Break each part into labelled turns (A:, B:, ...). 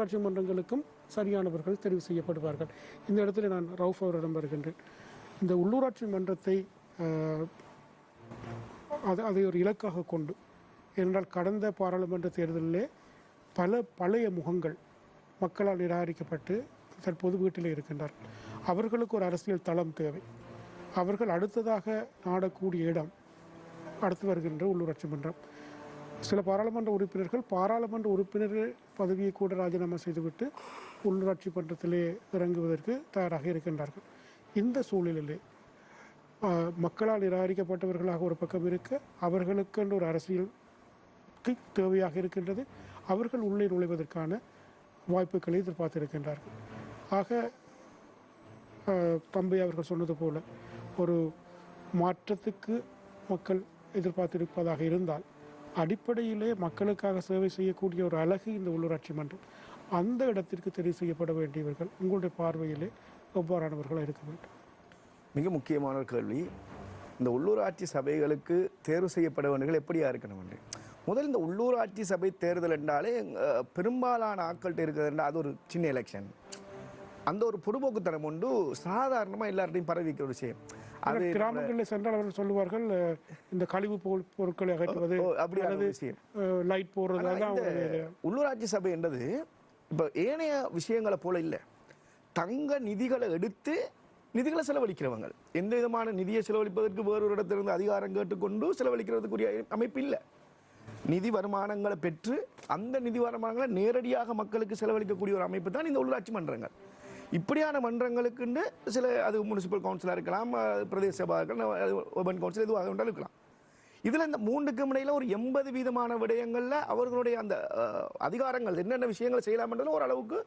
A: உள்ளூராட்சி மன்றங்களுக்கும் சரியானவர்கள் தெரிவு செய்யப்படுவார்கள். இந்த இடத்துல நான் ரவுஃப் அவரிடம் வருகின்றேன். இந்த உள்ளூராட்சி மன்றத்தை அது அதை ஒரு இலக்காக கொண்டு ஏனென்றால் கடந்த பாராளுமன்ற தேர்தலிலே பல பழைய முகங்கள் மக்களால் நிராகரிக்கப்பட்டு தற்போது வீட்டில் இருக்கின்றார்கள். அவர்களுக்கு ஒரு அரசியல் தளம் தேவை. அவர்கள் அடுத்ததாக நாடக்கூடிய இடம் அடுத்து வருகின்ற உள்ளூராட்சி மன்றம். சில பாராளுமன்ற உறுப்பினர்கள் பாராளுமன்ற உறுப்பினர்கள் பதவியை கூட ராஜினாமா செய்துவிட்டு உள்ளூராட்சி மன்றத்திலே இறங்குவதற்கு தயாராக இருக்கின்றார்கள். இந்த சூழலிலே மக்களால் நிராகரிக்கப்பட்டவர்களாக ஒரு பக்கம் இருக்க அவர்களுக்கென்று ஒரு அரசியலுக்கு தேவையாக இருக்கின்றது. அவர்கள் உள்ளே நுழைவதற்கான வாய்ப்புகளை எதிர்பார்த்திருக்கின்றார்கள். ஆக ஆஹ், தம்பி அவர்கள் சொன்னது போல ஒரு மாற்றத்துக்கு மக்கள் எதிர்பார்த்திருப்பதாக இருந்தால் அடிப்படையிலே மக்களுக்காக சேவை செய்யக்கூடிய ஒரு அழகு இந்த உள்ளூராட்சி மன்றம். அந்த இடத்திற்கு தெரிவு செய்யப்பட வேண்டியவர்கள் உங்களுடைய பார்வையிலே எவ்வாறானவர்களாக இருக்க வேண்டும்?
B: மிக முக்கியமான ஒரு கேள்வி. இந்த உள்ளூராட்சி சபைகளுக்கு தேர்வு செய்யப்பட வேண்டியவர்கள் எப்படியா இருக்கணும் என்று? முதல் இந்த உள்ளூராட்சி சபை தேர்தல் என்றாலே பெரும்பாலான ஆட்கள்கிட்ட இருக்கிறது அது ஒரு சின்ன எலெக்ஷன் அந்த ஒரு பொதுபோக்குத்தனம் உண்டு. சாதாரணமா எல்லார்ட்டையும் பரவி வைக்கிற ஒரு விஷயம். அது
A: கிராமங்களில் சென்றால் அவர்கள் சொல்லுவார்கள் இந்த கழிவு பொருள் பொருட்களை அகற்றுவது
B: ஒரு விஷயம்.
A: லைட் போடுறது
B: உள்ளூராட்சி சபை என்றது இப்ப ஏனைய விஷயங்களை போல இல்ல. தங்க நிதிகளை எடுத்து நிதிகளை செலவழிக்கிறவங்க. எந்த விதமான நிதியை செலவழிப்பதற்கு வேறொரு இடத்திலிருந்து அதிகாரம் கேட்டுக்கொண்டு செலவழிக்கிறதுக்குரிய அமைப்பு இல்லை. நிதி வருமானங்களை பெற்று அந்த நிதி வருமானங்களை நேரடியாக மக்களுக்கு செலவழிக்கக்கூடிய ஒரு அமைப்பு தான் இந்த உள்ளாட்சி மன்றங்கள். இப்படியான மன்றங்களுக்குண்டு சில அது முனிசிபல் கவுன்சிலாக இருக்கலாம் பிரதேச சபா இருக்கலாம் ஓபன் கவுன்சில் எதுவாக வேண்டாலும் இருக்கலாம். இதில் இந்த மூன்றுக்கும் இடையில ஒரு எண்பது வீதமான விடயங்களில் அவர்களுடைய அந்த அதிகாரங்கள் என்னென்ன விஷயங்கள் செய்யலாம்ன்றது ஒரு அளவுக்கு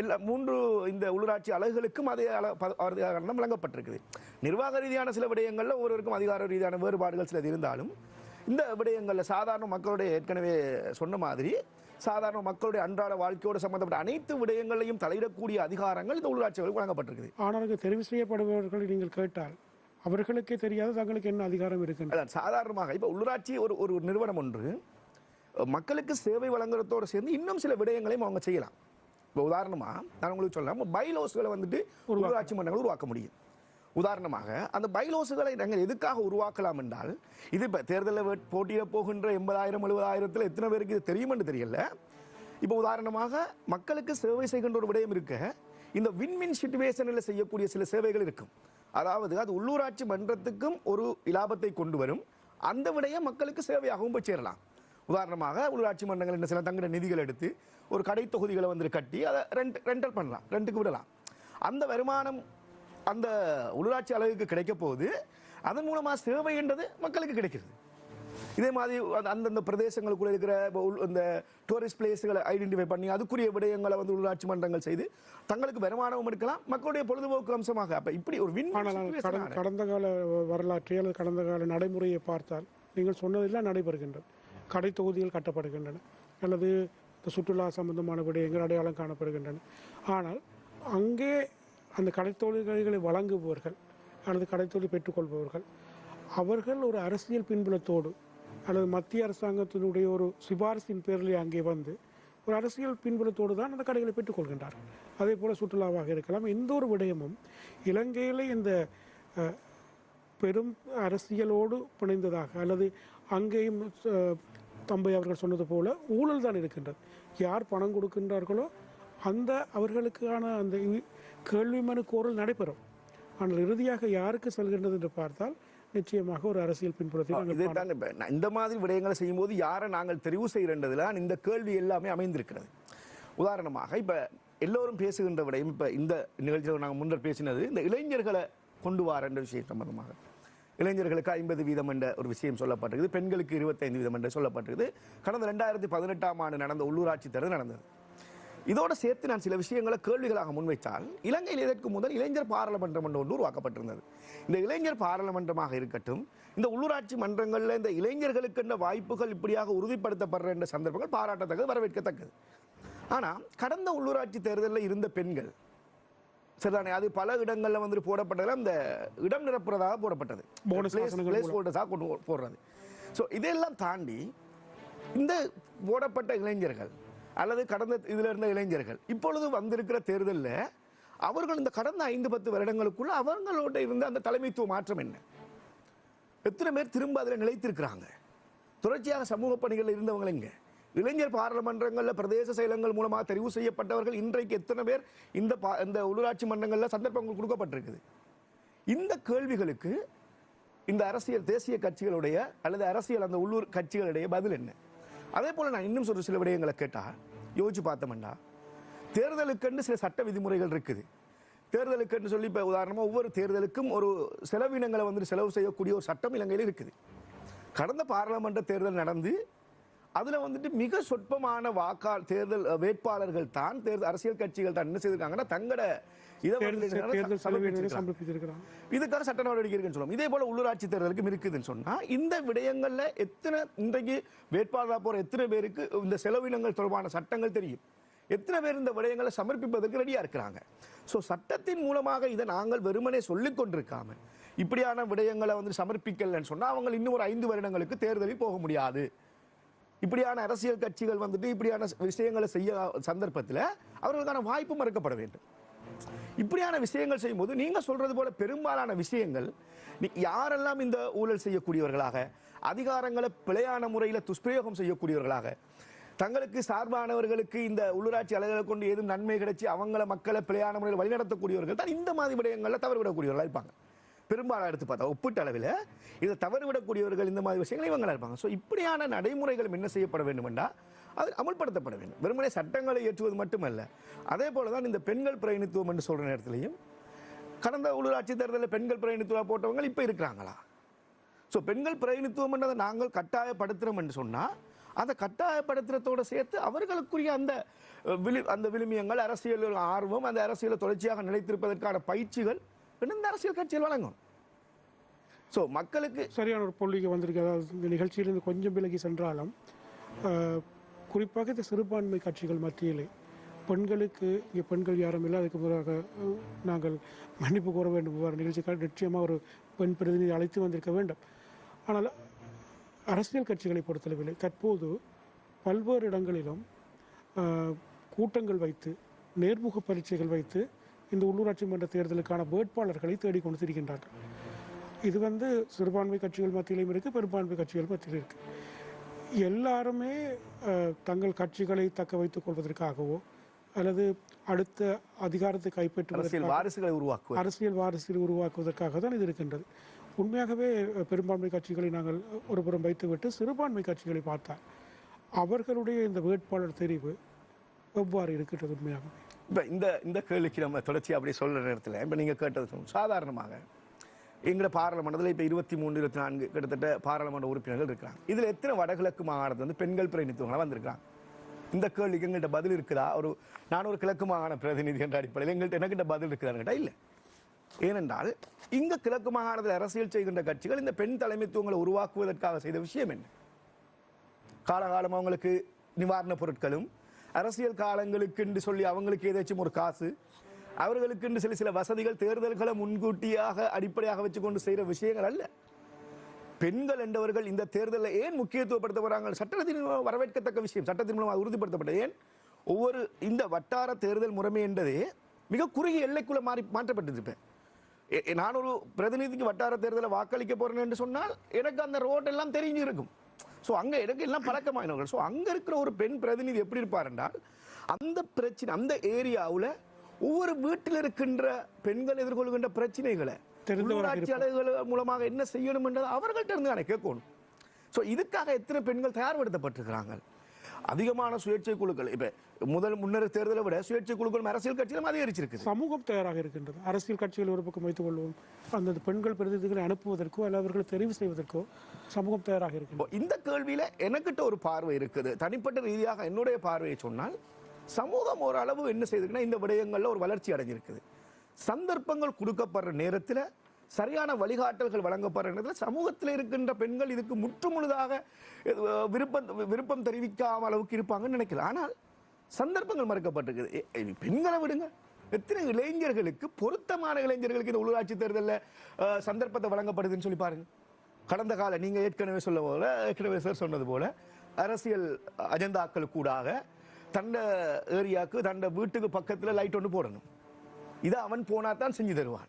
B: எல்லா மூன்று இந்த உள்ளூராட்சி அலகுகளுக்கும் அதே அள அதிகாரம் வழங்கப்பட்டிருக்குது. நிர்வாக ரீதியான சில விடயங்களில் ஒருவருக்கும் அதிகார ரீதியான வேறுபாடுகள் சிலது இருந்தாலும் இந்த விடயங்கள்ல சாதாரண மக்களுடைய ஏற்கனவே சொன்ன மாதிரி சாதாரண மக்களுடைய அன்றாட வாழ்க்கையோடு சம்பந்தப்பட்ட அனைத்து விடயங்களையும் தலையிடக்கூடிய அதிகாரங்கள் இந்த உள்ளூராட்சிகளுக்கு வழங்கப்பட்டிருக்குது.
A: ஆனால் தெரிவு செய்யப்படுபவர்களை நீங்கள் கேட்டால் அவர்களுக்கே தெரியாது தங்களுக்கு என்ன அதிகாரம்
B: அதான் சாதாரணமாக இப்போ உள்ளூராட்சி ஒரு ஒரு நிறுவனம் ஒன்று மக்களுக்கு சேவை வழங்குறதோடு சேர்ந்து இன்னும் சில விடயங்களையும் அவங்க செய்யலாம். இப்போ உதாரணமா நான் உங்களுக்கு சொல்லலாம் பைலோஸ்களை வந்துட்டு உள்ளூராட்சி மன்றங்கள் உருவாக்க முடியும். உதாரணமாக அந்த பைலோஸுகளை நாங்கள் எதுக்காக உருவாக்கலாம் என்றால் இது இப்போ தேர்தலில் போட்டியிட போகின்ற எண்பதாயிரம் எழுபதாயிரத்தில் எத்தனை பேருக்கு இது தெரியுமென்று தெரியல. இப்போ உதாரணமாக மக்களுக்கு சேவை செய்கின்ற ஒரு விடயம் இருக்க இந்த விண்மின் சுச்சுவேஷனில் செய்யக்கூடிய சில சேவைகள் இருக்கும். அதாவது அது உள்ளூராட்சி மன்றத்துக்கும் ஒரு இலாபத்தை கொண்டு வரும். அந்த விடயம் மக்களுக்கு சேவையாகவும் போய் சேரலாம். உதாரணமாக உள்ளாட்சி மன்றங்கள் என்ன சில தங்கிற நிதிகள் எடுத்து ஒரு கடை தொகுதிகளை வந்து கட்டி அதை ரெண்ட் ரெண்டல் பண்ணலாம். ரெண்டுக்கு விடலாம். அந்த வருமானம் அந்த உள்ளாட்சி அலகுக்கு கிடைக்க போகுது. அதன் மூலமா சேவை என்றது மக்களுக்கு கிடைக்கிறது. இதே மாதிரி அந்த- அந்தந்த பிரதேசங்களுக்குள்ள இருக்கிற இந்த டூரிஸ்ட் பிளேஸ்களை ஐடென்டிஃபை பண்ணி அதுக்குரிய விடயங்களை வந்து உள்ளாட்சி மன்றங்கள் செய்து தங்களுக்கு வருமானமும் எடுக்கலாம் மக்களுடைய பொழுதுபோக்கு அம்சமாக. அப்ப இப்படி ஒரு வின்
A: கடந்த கால வரலாற்றை அல்லது கடந்த கால நடைமுறையை பார்த்தால் நீங்கள் சொன்னதெல்லாம் நடைபெறுகின்றது கடை தொகுதிகள் கட்டப்படுகின்றன. அல்லது இந்த சுற்றுலா சம்பந்தமான விடயங்கள் அடையாளம் காணப்படுகின்றன. ஆனால் அங்கே அந்த கடைத்தொழில்களை வழங்குபவர்கள் அல்லது கடைத்தொழில் பெற்றுக்கொள்பவர்கள் அவர்கள் ஒரு அரசியல் பின்புலத்தோடு அல்லது மத்திய அரசாங்கத்தினுடைய ஒரு சிபாரிசின் பேரில் அங்கே வந்து ஒரு அரசியல் பின்புலத்தோடு தான் அந்த கடைகளை பெற்றுக்கொள்கின்றார்கள். அதே போல் சுற்றுலாவாக இருக்கலாம். எந்த ஒரு விடயமும் இலங்கையிலே இந்த பெரும் அரசியலோடு பிணைந்ததாக அல்லது அங்கேயும் தம்பை அவர்கள் சொன்னது போல ஊழல் தான் இருக்கின்றது. யார் பணம் கொடுக்கின்றார்களோ அந்த அவர்களுக்கான அந்த கேள்வி மனு கோரல் நடைபெறும். ஆனால் இறுதியாக யாருக்கு செல்கின்றது என்று பார்த்தால் நிச்சயமாக ஒரு அரசியல் பின்புலத்தை நாங்கள்
B: இதை தான் இப்ப நான் இந்த மாதிரி விடயங்களை செய்யும்போது யாரை நாங்கள் தெரிவு செய்கிறன்றதுல இந்த கேள்வி எல்லாமே அமைந்திருக்கிறது. உதாரணமாக இப்ப எல்லோரும் பேசுகின்ற விடயம் இப்ப இந்த நிகழ்ச்சியில் நாங்கள் முன்னர் பேசினது இந்த இளைஞர்களை கொண்டு வார என்ற விஷயம் சம்பந்தமாக. இளைஞர்களுக்கு ஐம்பது வீதம் என்ற ஒரு விஷயம் சொல்லப்பட்டிருக்குது பெண்களுக்கு இருபத்தைந்து வீதம் என்று சொல்லப்பட்டிருக்குது. கடந்த ரெண்டாயிரத்தி பதினெட்டாம் ஆண்டு நடந்த உள்ளூராட்சி தேர்தல் நடந்தது. இதோட சேர்த்து நான் சில விஷயங்களை கேள்விகளாக முன்வைத்தால் இலங்கையில் இதற்கு முதல் இளைஞர் பாராளுமன்றம் என்று ஒன்று உருவாக்கப்பட்டிருந்தது. இந்த இளைஞர் பாராளுமன்றமாக இருக்கட்டும் இந்த உள்ளூராட்சி மன்றங்களில் இந்த இளைஞர்களுக்கு என்ற வாய்ப்புகள் இப்படியாக உறுதிப்படுத்தப்படுற என்ற சந்தர்ப்பங்கள் பாராட்டத்தக்கது வரவேற்கத்தக்கது. ஆனா கடந்த உள்ளூராட்சி தேர்தலில் இருந்த பெண்கள் சரிதானே அது பல இடங்கள்ல வந்து போடப்பட்டதுல அந்த இடம் நிரப்புறதாக போடப்பட்டது. Place holders-ஆ கொண்டு போடுறது. ஸோ இதெல்லாம் தாண்டி இந்த போடப்பட்ட இளைஞர்கள் அல்லது கடந்த இதில் இருந்த இளைஞர்கள். இப்பொழுது வந்திருக்கிற தேர்தலில் அவர்கள் இந்த கடந்த ஐந்து பத்து வருடங்களுக்குள்ள அவங்களோட இருந்த அந்த தலைமைத்துவ மாற்றம் என்ன? எத்தனை பேர் திரும்ப அதில் நிலைத்திருக்கிறாங்க? தொடர்ச்சியாக சமூக பணிகளில் இருந்தவங்க இங்கே இளைஞர் பாராளுமன்றங்களில் பிரதேச செயலங்கள் மூலமாக தெரிவு செய்யப்பட்டவர்கள் இன்றைக்கு எத்தனை பேர் இந்த பா- இந்த உள்ளூராட்சி மன்றங்களில் சந்தர்ப்பங்கள் கொடுக்கப்பட்டிருக்குது? இந்த கேள்விகளுக்கு இந்த அரசியல் தேசிய கட்சிகளுடைய அல்லது அரசியல் அந்த உள்ளூர் கட்சிகளுடைய பதில் என்ன? அதே போல் நான் இன்னும் சொல்கிற சில விடயங்களை கேட்டால் யோசிச்சு பார்த்தோம்னா தேர்தலுக்கென்று சில சட்ட விதிமுறைகள் இருக்குது. தேர்தலுக்குன்னு சொல்லி இப்போ உதாரணமாக ஒவ்வொரு தேர்தலுக்கும் ஒரு செலவினங்களை வந்து செலவு செய்யக்கூடிய ஒரு சட்டம் இலங்கையில் இருக்குது. கடந்த பாராளுமன்ற தேர்தல் நடந்து அதுல வந்துட்டு மிக சொற்பமான வாக்காளர் தேர்தல் வேட்பாளர்கள் தான் தேர்தல் அரசியல் கட்சிகள் தான் என்ன செய்திருக்காங்கன்னா தங்கட இதுக்கான சட்ட நடவடிக்கை இருக்குன்னு சொல்லுவோம். இதே போல உள்ளூராட்சி தேர்தலுக்கும் இருக்குதுன்னு சொன்னா இந்த விடயங்கள்ல எத்தனை இன்றைக்கு வேட்பாளரா போற எத்தனை பேருக்கு இந்த செலவினங்கள் தொடர்பான சட்டங்கள் தெரியும்? எத்தனை பேர் இந்த விடயங்களை சமர்ப்பிப்பதற்கு ரெடியா இருக்கிறாங்க? சோ சட்டத்தின் மூலமாக இதை நாங்கள் வெறுமனே சொல்லிக் கொண்டிருக்காம இப்படியான விடயங்களை வந்து சமர்ப்பிக்கலன்னு சொன்னா அவங்க இன்னும் ஒரு ஐந்து வருடங்களுக்கு தேர்தலில் போக முடியாது. இப்படியான அரசியல் கட்சிகள் வந்துட்டு இப்படியான விஷயங்களை செய்ய சந்தர்ப்பத்தில் அவர்களுக்கான வாய்ப்பு மறுக்கப்பட வேண்டும். இப்படியான விஷயங்கள் செய்யும்போது நீங்க சொல்றது போல பெரும்பாலான விஷயங்கள் யாரெல்லாம் இந்த ஊழல் செய்யக்கூடியவர்களாக அதிகாரங்களை பிழையான முறையில் துஷ்பிரயோகம் செய்யக்கூடியவர்களாக தங்களுக்கு சார்பானவர்களுக்கு இந்த உள்ளூராட்சி அலைகளை கொண்டு ஏதும் நன்மை கிடைச்சி அவங்கள மக்களை பிழையான முறையில் வழிநடத்தக்கூடியவர்கள் தான் இந்த மாதிரி விடயங்களில் தவறுவிடக்கூடியவர்களாக இருப்பாங்க. பெரும்பாலும் எடுத்து பார்த்தா ஒப்பீட்டு அளவில் இதை தவறுவிடக்கூடியவர்கள் இந்த மாதிரி விஷயங்கள் இவங்களாக இருப்பாங்க. ஸோ இப்படியான நடைமுறைகளும் என்ன செய்யப்பட வேண்டும் என்றால் அது அமல்படுத்தப்பட வேண்டும். வெறுமனே சட்டங்களை ஏற்றுவது மட்டுமல்ல. அதே போல தான் இந்த பெண்கள் பிரயணித்துவம் என்று சொல்கிற நேரத்திலையும் கடந்த உள்ளூராட்சி தேர்தலில் பெண்கள் பிரயணித்துவம் போட்டவங்க இப்போ இருக்கிறாங்களா? ஸோ பெண்கள் பிரயணித்துவம் என்றதை நாங்கள் கட்டாயப்படுத்துறோம் என்று சொன்னால் அந்த கட்டாயப்படுத்துறதோடு சேர்த்து அவர்களுக்குரிய அந்த விழி அந்த விழுமியங்கள் அரசியல் ஆர்வம் அந்த அரசியலை தொடர்ச்சியாக நிலைத்திருப்பதற்கான பயிற்சிகள் இந்த அரசியல் கட்சியில் வழங்கும். ஸோ மக்களுக்கு
A: சரியான ஒரு பொல்லிக்கு வந்திருக்கு. அதாவது இந்த நிகழ்ச்சியிலிருந்து கொஞ்சம் விலகி சென்றாலும் குறிப்பாக இந்த சிறுபான்மை கட்சிகள் மத்தியிலே பெண்களுக்கு இங்கே பெண்கள் யாரும் இல்லை அதுக்கு பிறகு நாங்கள் மன்னிப்பு கோர வேண்டும். வர நிகழ்ச்சிக்காக நிச்சயமாக ஒரு பெண் பிரதிநிதி அழைத்து வந்திருக்க வேண்டும். ஆனால் அரசியல் கட்சிகளை பொறுத்தளவில் தற்போது பல்வேறு இடங்களிலும் கூட்டங்கள் வைத்து நேர்முக பரீட்சைகள் வைத்து இந்த உள்ளூராட்சி மன்ற தேர்தலுக்கான வேட்பாளர்களை தேடிக்கொண்டு திரிகின்றார்கள். இது வந்து சிறுபான்மை கட்சிகள் மத்தியிலும் இருக்கு பெரும்பான்மை கட்சிகள் மத்தியிலும் இருக்கு. எல்லாருமே தங்கள் கட்சிகளை தக்க வைத்துக் கொள்வதற்காகவோ அல்லது அடுத்த அதிகாரத்தை கைப்பற்றுவதற்காக
B: அரசியல் வாரிசுகளை உருவாக்குவது.
A: அரசியல் வாரிசில் உருவாக்குவதற்காக தான் இது இருக்கின்றது. உண்மையாகவே பெரும்பான்மை கட்சிகளை நாங்கள் ஒரு புறம் வைத்துவிட்டு சிறுபான்மை கட்சிகளை பார்த்தால் அவர்களுடைய இந்த வேட்பாளர் தெரிவு எவ்வாறு இருக்கின்றது உண்மையாகவே?
B: இப்போ இந்த இந்த கேள்விக்கு நம்ம தொடர்ச்சி அப்படி சொல்கிற நேரத்தில் இப்போ நீங்கள் கேட்டது சொல்லணும் சாதாரணமாக எங்களோட பாராளுமன்றத்தில் இப்போ இருபத்தி மூணு இருபத்தி நான்கு கிட்டத்தட்ட பாராளுமன்ற உறுப்பினர்கள் இருக்கிறாங்க. இதில் எத்தனை வடகிழக்கு மாகாணத்தில் வந்து பெண்கள் பிரதிநிதித்துவங்களாக வந்திருக்கிறாங்க? இந்த கேள்விக்கு எங்கள்கிட்ட பதில் இருக்குதா? ஒரு நான் ஒரு கிழக்கு மாகாண பிரதிநிதி என்ற அடிப்படையில் எங்கள்கிட்ட எனக்கிட்ட பதில் இருக்குதான்னு இல்லை. ஏனென்றால் இந்த கிழக்கு மாகாணத்தில் அரசியல் செய்கின்ற கட்சிகள் இந்த பெண் தலைமைத்துவங்களை உருவாக்குவதற்காக செய்த விஷயம் என்ன? காலகாலம் அவங்களுக்கு நிவாரணப் பொருட்களும் அரசியல் காலங்களுக்கு என்று சொல்லி அவங்களுக்கு ஏதாச்சும் ஒரு காசு அவர்களுக்கு என்று சில சில வசதிகள் தேர்தல்களை முன்கூட்டியாக அடிப்படையாக வச்சுக்கொண்டு செய்கிற விஷயங்கள் அல்ல. பெண்கள் என்றவர்கள் இந்த தேர்தலில் ஏன் முக்கியத்துவப்படுத்த போகிறாங்க சட்டத்தின் மூலம் வரவேற்கத்தக்க விஷயம் சட்டத்தின் மூலம் அது உறுதிப்படுத்தப்பட்டது. ஏன்? ஒவ்வொரு இந்த வட்டார தேர்தல் முறைமை என்பதே மிக குறுகிய எல்லைக்குள்ள மாறி மாற்றப்பட்டிருப்பேன் எ- நான் ஒரு பிரதிநிதிக்கு வட்டார தேர்தலை வாக்களிக்க போகிறேன் என்று சொன்னால் எனக்கு அந்த ரோட் எல்லாம் தெரிஞ்சு இருக்கும் ஸோ அங்க எனக்கு எல்லாம் பழக்கமாயினவர்கள். ஸோ அங்க இருக்கிற ஒரு பெண் பிரதிநிதி எப்படி இருப்பார் என்றால் அந்த பிரச்சனை அந்த ஏரியாவுல ஒவ்வொரு வீட்டில் இருக்கின்ற பெண்கள் எதிர்கொள்கின்ற பிரச்சனைகளை உள்ளாட்சி அலுவலர்கள் மூலமாக என்ன செய்யணும் என்றதை அவர்கள்ட்ட இருந்து தானே கேட்கணும். ஸோ இதுக்காக எத்தனை பெண்கள் தயார்படுத்தப்பட்டிருக்கிறாங்க அதிகமான சுயேட்சை குழுக்கள். இப்ப முதல் முன்னர் தேர்தலை விட சுயேட்சை குழுக்களும் அரசியல் கட்சியிலும் அதிகரிச்சிருக்குது.
A: சமூகம் தயாராக இருக்கின்றது. அரசியல் கட்சிகள் ஒரு பக்கம் வைத்துக் கொள்வோம். அந்த பெண்கள் பிரதிநிதிகளை அனுப்புவதற்கோ அல்ல அவர்களை தெரிவு செய்வதற்கோ சமூகம் தயாராக
B: இப்போ இந்த கேள்வியில எனக்கிட்ட ஒரு பார்வை இருக்குது. தனிப்பட்ட ரீதியாக என்னுடைய பார்வையை சொன்னால் சமூகம் ஓரளவு என்ன செய்திருக்குன்னா இந்த விடயங்கள்ல ஒரு வளர்ச்சி அடைஞ்சிருக்குது. சந்தர்ப்பங்கள் கொடுக்கப்படுற நேரத்துல சரியான வழிகாட்டல்கள் வழங்கப்படுற நேரத்தில் சமூகத்தில் இருக்கின்ற பெண்கள் இதுக்கு முற்றுமுழுதாக விருப்பம் விருப்பம் தெரிவிக்காம அளவுக்கு இருப்பாங்கன்னு நினைக்கிறேன் ஆனால் சந்தர்ப்பங்கள் மறுக்கப்பட்டிருக்குது. பெண்களை விடுங்க. எத்தனை இளைஞர்களுக்கு பொருத்தமான இளைஞர்களுக்கு இந்த உள்ளாட்சி தேர்தலில் சந்தர்ப்பத்தை வழங்கப்படுதுன்னு சொல்லி பாருங்க. கடந்த கால நீங்க ஏற்கனவே சொல்ல போல ஏற்கனவே சார் சொன்னது போல அரசியல் அஜெண்டாக்கள் கூடாக தண்ட ஏரியாவுக்கு தண்ட வீட்டுக்கு பக்கத்தில் லைட் ஒன்று போடணும். இதை அவன் போனா தான் செஞ்சு தருவான்.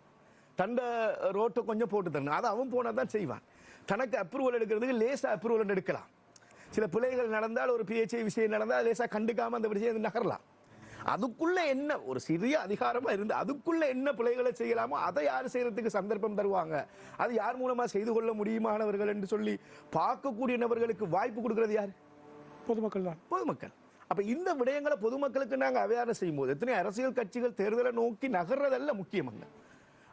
B: தண்ட ரோட்டை கொஞ்சம் போட்டு தரணும். அதை அவன் போனா தான் செய்வான். தனக்கு அப்ரூவல் எடுக்கிறதுக்கு லேசா அப்ரூவல் எடுக்கலாம். சில பிழைகள் நடந்தால் ஒரு பிஹெச்ஐ விஷயம் நடந்தால் லேசா கண்டுக்காம அந்த விஷயம் நகரலாம். அதுக்குள்ள என்ன ஒரு சிறிய அதிகாரமா இருந்து அதுக்குள்ள என்ன பிழைகளை செய்யலாமோ அதை யார் செய்யறதுக்கு சந்தர்ப்பம் தருவாங்க? அது யார் மூலமா செய்து கொள்ள முடியுமானவர்கள் என்று சொல்லி பார்க்கக்கூடிய நபர்களுக்கு வாய்ப்பு கொடுக்கிறது யார்?
A: பொதுமக்கள் தான்.
B: பொதுமக்கள். அப்ப இந்த விடயங்களை பொதுமக்களுக்கு நாங்க அவேர்னஸ் செய்யும்போது எத்தனை அரசியல் கட்சிகள் தேர்தலை நோக்கி நகர்றதல்ல முக்கியமல்ல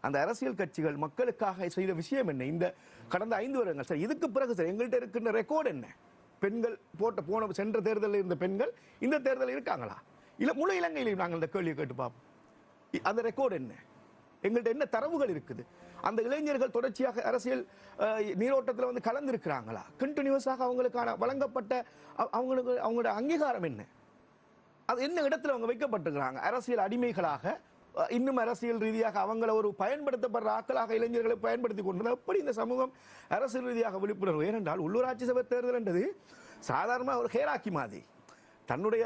B: அந்த அரசியல் கட்சிகள் மக்களுக்காக செய்த விஷயம் என்ன? இந்த கடந்த ஐந்து வருடங்கள் சார் இதுக்கு பிறகு சார் எங்கள்கிட்ட இருக்கின்ற ரெக்கார்டு என்ன? பெண்கள் போட்ட போன சென்ற தேர்தலில் இருந்த பெண்கள் இந்த தேர்தலில் இருக்காங்களா? இல்லை முழு இலங்கையிலையும் நாங்கள் இந்த கேள்வியை கேட்டு பார்ப்போம். இ- அந்த ரெக்கார்டு என்ன? எங்கள்கிட்ட என்ன தரவுகள் இருக்குது? அந்த இளைஞர்கள் தொடர்ச்சியாக அரசியல் நீரோட்டத்தில் வந்து கலந்துருக்கிறாங்களா? கண்டினியூஸாக அவங்களுக்கான வழங்கப்பட்ட அவங்களுக்கு அவங்களோட அங்கீகாரம் என்ன? அது என்ன இடத்துல அவங்க வைக்கப்பட்டிருக்கிறாங்க? அரசியல் அடிமைகளாக இன்னும் அரசியல் ரீதியாக அவங்கள ஒரு பயன்படுத்தப்படுற ஆட்களாக இளைஞர்களை பயன்படுத்தி கொண்டு எப்படி இந்த சமூகம் அரசியல் ரீதியாக விழிப்புணர்வு? ஏனென்றால் உள்ளூராட்சி சபை தேர்தல் என்றது சாதாரணமாக ஒரு ஹேராக்கி மாதிரி. தன்னுடைய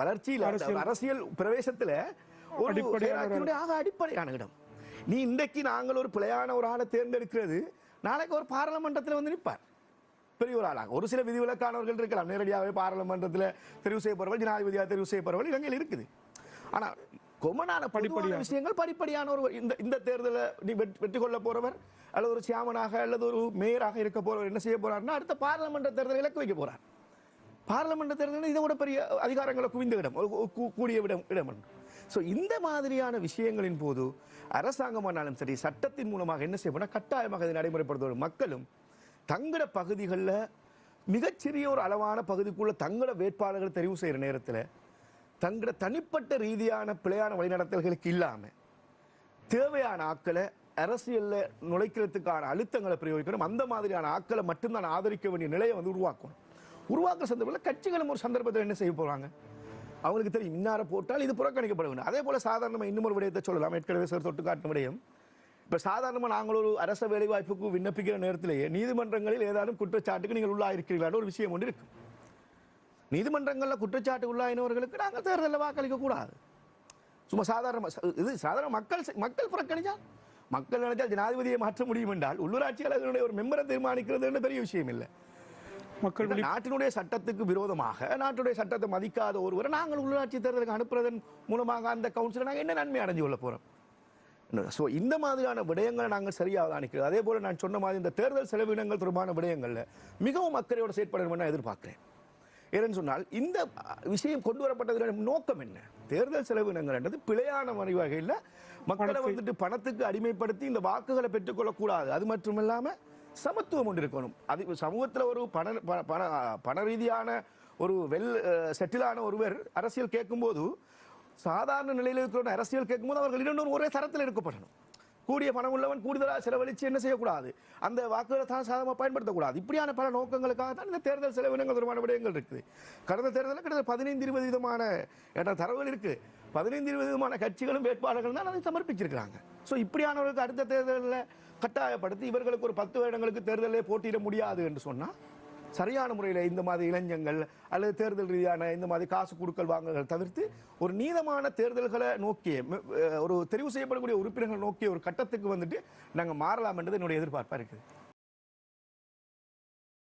B: வளர்ச்சியில் அரசியல். பிரவேசத்துல ஒரு
A: அடிப்படையான
B: இடம். நீ இன்றைக்கு நாங்கள் ஒரு பிழையான ஒரு ஆளை தேர்ந்தெடுக்கிறது நாளைக்கு ஒரு பாராளுமன்றத்தில் வந்து நிற்பார். பெரிய ஒரு ஆளாக. ஒரு சில விதிவிலக்கானவர்கள் இருக்கலாம். நேரடியாகவே பாராளுமன்றத்தில் தெரிவு செய்யப்படுறவர்கள் ஜனாதிபதியாக தெரிவு செய்யப்படுறவர்கள் இலங்கையில் இருக்குது. ஆனா கொமனான படிப்படியான விஷயங்கள் படிப்படியான ஒரு இந்த இந்த தேர்தலை நீ வெற்றி கொள்ள போறவர் அல்லது ஒரு சியாமனாக அல்லது ஒரு மேயராக இருக்க போறவர் என்ன செய்ய போறாருன்னா அடுத்த பாராளுமன்ற தேர்தலை இலக்கு வைக்க போறார். பார்லமெண்ட் தேர்தலில் இதை விட பெரிய அதிகாரங்களை குவிந்த இடம் கூடிய இடம் இடம் ஸோ இந்த மாதிரியான விஷயங்களின் போது அரசாங்கமானாலும் சரி சட்டத்தின் மூலமாக என்ன செய்யப்போனா கட்டாயமாக இதை நடைமுறைப்படுத்துவது. மக்களும் தங்கள பகுதிகளில் மிகச்சிறிய ஒரு அளவான பகுதிக்குள்ள தங்கள வேட்பாளர்கள் தெரிவு செய்கிற நேரத்தில் தங்கள தனிப்பட்ட ரீதியான பிழையான வழிநடத்தல்களுக்கு இல்லாமல் தேவையான ஆட்களை அரசியலில் நுழைக்கிறதுக்கான அழுத்தங்களை பிரயோகிக்கணும். அந்த மாதிரியான ஆக்களை மட்டும்தான் ஆதரிக்க வேண்டிய நிலையை வந்து உருவாக்கணும். உருவாக்குற சந்தர்ப்பத்தில் கட்சிகளும் ஒரு சந்தர்ப்பத்தில் என்ன செய்ய போகிறாங்க அவங்களுக்கு தெரியும் இன்னார போட்டால் இது புறக்கணிக்கப்பட வேண்டும் அதே போல சாதாரணமாக இன்னொரு விடயத்தை சொல்லலாம். ஏற்கனவே சார் தொட்டு காட்டும் விடயம். இப்போ சாதாரணமாக நாங்கள் ஒரு அரச வேலைவாய்ப்புக்கு விண்ணப்பிக்கிற நேரத்திலேயே நீதிமன்றங்களில் ஏதாவது குற்றச்சாட்டுக்கு நீங்கள் உள்ளாயிருக்கிறீர்களான ஒரு விஷயம் ஒன்று இருக்குது நீதிமன்றங்கள்ல குற்றச்சாட்டு உள்ளாயினவர்களுக்கு நாங்கள் தேர்தலில் வாக்களிக்க கூடாது. சும்மா சாதாரண இது சாதாரண மக்கள் மக்கள் புறக்கணிச்சா மக்கள் நினைச்சால் ஜனாதிபதியை மாற்ற முடியும் என்றால் உள்ளூராட்சி அலுவலர்களுடைய ஒரு மெம்பரை தீர்மானிக்கிறது என்ற பெரிய விஷயம் இல்லை.
A: மக்கள்
B: நாட்டினுடைய சட்டத்துக்கு விரோதமாக நாட்டுடைய சட்டத்தை மதிக்காத ஒருவரை நாங்கள் உள்ளாட்சி தேர்தலுக்கு அனுப்புறதன் மூலமாக அந்த கவுன்சிலை நாங்கள் என்ன நன்மை அடைஞ்சு கொள்ள போறோம்? ஸோ இந்த மாதிரியான விடயங்களை நாங்கள் சரியாக அவதானிக்கிறோம். அதே போல நான் சொன்ன மாதிரி இந்த தேர்தல் செலவினங்கள் தொடர்பான விடயங்கள்ல மிகவும் அக்கறையோட செயற்படணும் நான் எதிர்பார்க்கிறேன். ஏன்னு சொன்னால் இந்த விஷயம் கொண்டு வரப்பட்டதன் நோக்கம் என்ன? தேர்தல் செலவினங்கள் என்றது பிழையான வழி வகையில் மக்களை வந்துட்டு பணத்துக்கு அடிமைப்படுத்தி இந்த வாக்குகளை பெற்றுக்கொள்ளக்கூடாது அது மட்டும் இல்லாம சமத்துவம் ஒன்று இருக்கணும். அது சமூகத்துல ஒரு பண பண பண ரீதியான ஒரு வெல் செட்டிலான ஒருவர் அரசியல் கேட்கும்போது சாதாரண நிலையில் இருக்கிற அரசியல் கேட்கும்போது அவர்கள் இரண்டும் ஒரே தரத்தில் இருக்கப்படணும் கூடிய பணம் உள்ளவன் கூடுதலாக செலவழித்து என்ன செய்யக்கூடாது? அந்த வாக்குகளை தான் சாதமாக பயன்படுத்தக்கூடாது. இப்படியான பல நோக்கங்களுக்காக தான் இந்த தேர்தல் செலவினங்கள் தொடர்பான விடயங்கள் இருக்குது கடந்த தேர்தலில் கிட்டத்தட்ட பதினைந்து இருபது விதமான என்ற தரவுகள் இருக்குது பதினைந்து இருபது விதமான கட்சிகளும் வேட்பாளர்கள் தான் அதை சமர்ப்பிச்சிருக்கிறாங்க. ஸோ இப்படியானவர்களுக்கு அடுத்த தேர்தலில் கட்டாயப்படுத்தி இவர்களுக்கு ஒரு பத்து வருடங்களுக்கு தேர்தலே போட்டியிட முடியாது என்று சொன்னால் சரியான முறையில் இந்த மாதிரி இளைஞர்கள் அல்லது தேர்தல் ரீதியான இந்த மாதிரி காசு கொடுக்கல் வாங்கல்கள் தவிர்த்து ஒரு நீதமான தேர்தல்களை நோக்கிய ஒரு தெரிவு செய்யப்படக்கூடிய உறுப்பினர்கள் நோக்கிய ஒரு கட்டத்துக்கு வந்துட்டு நாங்கள் மாறலாம் என்றது என்னுடைய எதிர்பார்ப்பாக இருக்குது.